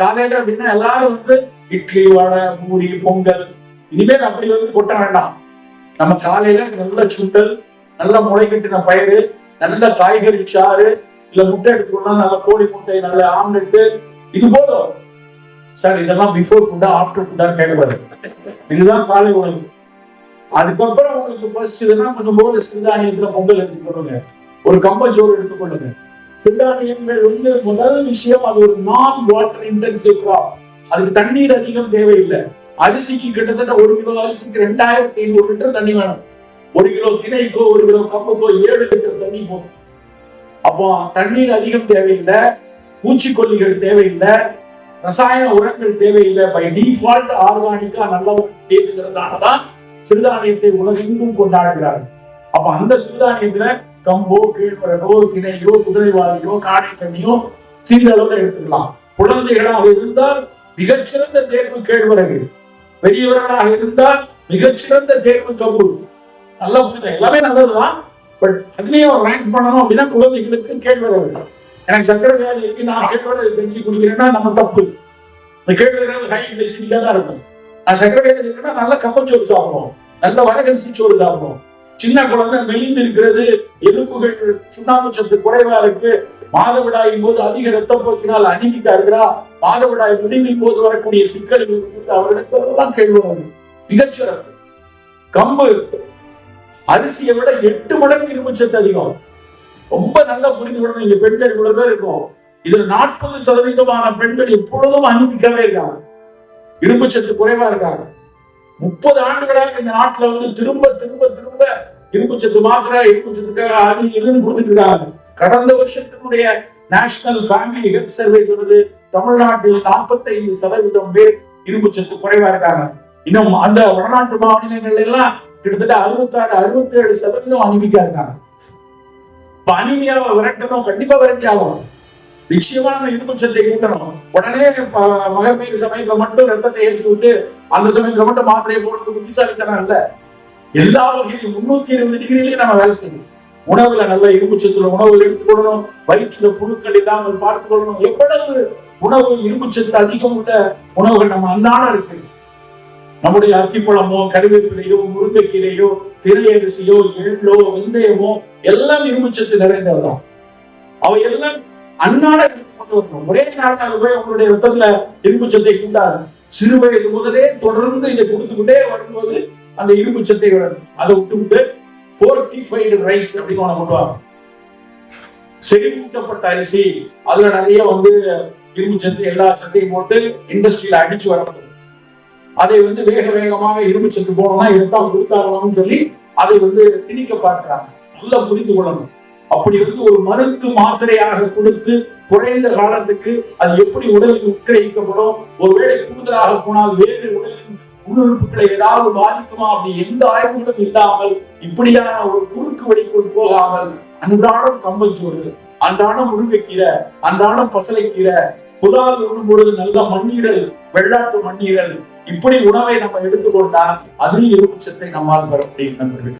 காலையில அப்படின்னா எல்லாரும் வந்து இட்லி வடை பூரி பொங்கல். இனிமேல் அப்படி வந்து கொட்ட வேண்டாம். நம்ம காலையில நல்ல சுண்டல் நல்ல முளைக்கட்டின பயிறு நல்ல காய்கறி சாறு இல்ல முட்டை எடுத்துக்கலாம் நல்ல கோழி முட்டை நல்ல ஆம்லெட் இது போதும். சார் இதெல்லாம் பிஃபோர் ஃபுட்டா ஆஃப்டர் ஃபுட்டா கேட்கக்கூடாது. இதுதான் காலை உணவு. அதுக்கப்புறம் உங்களுக்கு பசிச்சதுன்னா கொஞ்சம் போல சிறுதானியத்துல பொங்கல் எடுத்துக்கொள்ளுங்க. ஒரு கம்பச்சோறு எடுத்துக்கொள்ளுங்க. சிறுதானியங்கள் வந்து முதல் விஷயம் அது ஒரு நான் வாட்டர் இன்டென்சிவ் கிராப் அதுக்கு தண்ணீர் அதிகம் தேவையில்லை. அரிசிக்கு கிட்டத்தட்ட ஒரு கிலோ அரிசிக்கு ரெண்டாயிரத்தி ஐநூறு லிட்டர் தண்ணி வேணும். ஒரு கிலோ திணைக்கோ ஒரு கிலோ கம்புக்கோ ஏழு லிட்டர் தண்ணி போதும். அப்போ தண்ணீர் அதிகம் தேவையில்லை. பூச்சிக்கொல்லிகள் தேவையில்லை. ரசாயன உரங்கள் தேவையில்லை. பை டிஃபால்ட் ஆர்கானிக்கா நல்ல தான் சிறுதானியத்தை உலகெங்கும் கொண்டாடுகிறார்கள். அப்ப அந்த சிறுதானியத்துல கம்போ கீழ்வரகோ திணையோ குதிரைவாரியோ காடைக்கண்ணியோ சிறிதளவுல எடுத்துக்கலாம். குழந்தைகளாக இருந்தால் மிகச்சிறந்த தேர்வு கேழ்வரகு. பெரியவர்களாக இருந்தால் மிகச்சிறந்த தேர்வு கம்பு நல்லா புரியுது எல்லாமே நல்லதுதான். பட் அதுலயும் ரேங்க் பண்ணணும் அப்படின்னா குழந்தைகளுக்கு கேழ்வரகு. எனக்கு சக்கரை வியாதி இருக்கு நான் கேழ்வரகு கஞ்சி குடிக்கிறேன்னா நம்ம தப்பு. இந்த கேழ்வரகு ஹை கிளைசிமிக்கா தான் இருக்கும். நான் சக்கரை வியாதி இருக்குன்னா நல்ல கம்பச்சோறு சாப்பிடணும் நல்ல வரகரிசி சோறு சாப்பிடணும் சின்ன குழந்தை மெலிந்து இருக்கிறது எலும்புகள் சுண்ணாம்பு சத்து குறைவா இருக்கு. மாதவிடாயின் போது அதிக ரத்தப்போக்கினால் அனிமிக்கா இருக்கிறா மாதவிடாய் முடிவின் போது வரக்கூடிய சிக்கல்கள் இருக்கு அவர்களுக்கெல்லாம் கேழ்வரகு மிகச்சிறப்பு. கம்பு. அரிசியை விட எட்டு மடங்கு இரும்புச்சத்து அதிகம். ரொம்ப நல்லா புரிந்து கொள்ளணும் இங்க பெண்கள் இவ்வளவு பேர் இருக்கும். இதுல நாற்பது சதவீதமான பெண்கள் எப்பொழுதும் அனுப்பிக்கவே இருக்காங்க இரும்புச்சத்து குறைவா இருக்காங்க. முப்பது ஆண்டுகளாக இந்த நாட்டுல வந்து திரும்ப திரும்ப திரும்ப இரும்புச்சத்து மாத்திரை இரும்புச்சத்துக்காக அது இதுன்னு கொடுத்துட்டு இருக்காங்க. கடந்த வருஷத்தினுடைய நேஷனல் ஃபேமிலி ஹெல்த் சர்வே சொல்லுது தமிழ்நாட்டில் 45% சதவீதம் பேர் இரும்புச்சத்து குறைவா இருக்காங்க. இன்னும் அந்த வடநாட்டு மாநிலங்கள்ல எல்லாம் கிட்டத்தட்ட அறுபத்தாறு அறுபத்தி ஏழு சதவீதம் அனிமிக்கா இருக்காங்க. இப்ப அனிமியாவை விரட்டணும் கண்டிப்பா விரட்டி ஆகும் நிச்சயமா நம்ம இரும்புச்சத்தை கூட்டணும் உடனே மகப்பேறு சமயத்துல மட்டும் ரத்தத்தை ஏற்றி விட்டு அந்த சமயத்துல மட்டும் மாத்திரையை போடுறது புத்திசாலித்தனம் இல்ல. எல்லா வகையிலும் முன்னூத்தி இருபது டிகிரிலையும் நம்ம வேலை செய்யணும். உணவுல நல்ல இரும்புச்சத்துல உணவுகள் எடுத்துக்கொள்ளணும் வயிற்றுல புழுக்கள் இல்லாமல் பார்த்துக் கொள்ளணும். எவ்வளவு உணவு இரும்புச்சத்து அதிகம் உள்ள உணவுகள் நம்ம அன்னாடம் இருக்கு. நம்முடைய அத்திப்பழமோ கருவேப்பிலையோ முருங்கைக்கீரையோ திரையரிசியோ எள்ளோ வெந்தயமோ எல்லாம் இரும்புச்சத்து நிறைந்ததுதான். அவை எல்லாம் அன்னாட கொண்டு வரணும். ஒரே நாளாக போய் உங்களுடைய ரத்தத்துல இரும்புச்சத்தை கூட்டாது சிறு வயது முதலே தொடர்ந்து இதை கொடுத்துக்கிட்டே வரும்போது அந்த இரும்பு சத்தை அதை விட்டுவிட்டு ஃபோர்டிஃபைடு ரைஸ் அப்படின்னு ஒண்ணு கொண்டு செறிவூட்டப்பட்ட அரிசி அதுல நிறைய வந்து இரும்பு சத்து எல்லா சத்தையும் போட்டு இண்டஸ்ட்ரியில அடிச்சு வரப்படும் அதை வந்து வேக வேகமாக இரும்பு சத்து போனோம்னா இதைத்தான் கொடுத்தாகணும்னு சொல்லி அதை வந்து திணிக்க பார்க்கிறாங்க. நல்லா புரிந்து கொள்ளணும். அப்படி வந்து ஒரு மருந்து மாத்திரையாக கொடுத்து குறைந்த காலத்துக்கு அது எப்படி உடலில் உட்கிரகிக்கப்படும்? ஒருவேளை கூடுதலாக போனால் வேறு உடலின் உள்ளுறுப்புகளை ஏதாவது பாதிக்குமா? அப்படி எந்த ஆய்வுகளும் இல்லாமல் இப்படியான ஒரு குறுக்கு வழிக்குள் போகாமல் அன்றாடம் கம்பஞ்சோறு அன்றாடம் முருங்கைக்கீரை அன்றாடம் பசலைக்கீரை புலால் உண்ணும்பொழுது நல்ல மண்ணீரல் வெள்ளாட்டு மண்ணீரல் இப்படி உணவை நம்ம எடுத்துக்கொண்டா அதில் இரும்புச்சத்தை நம்மால் பெற முடியும் நண்பர்கள்.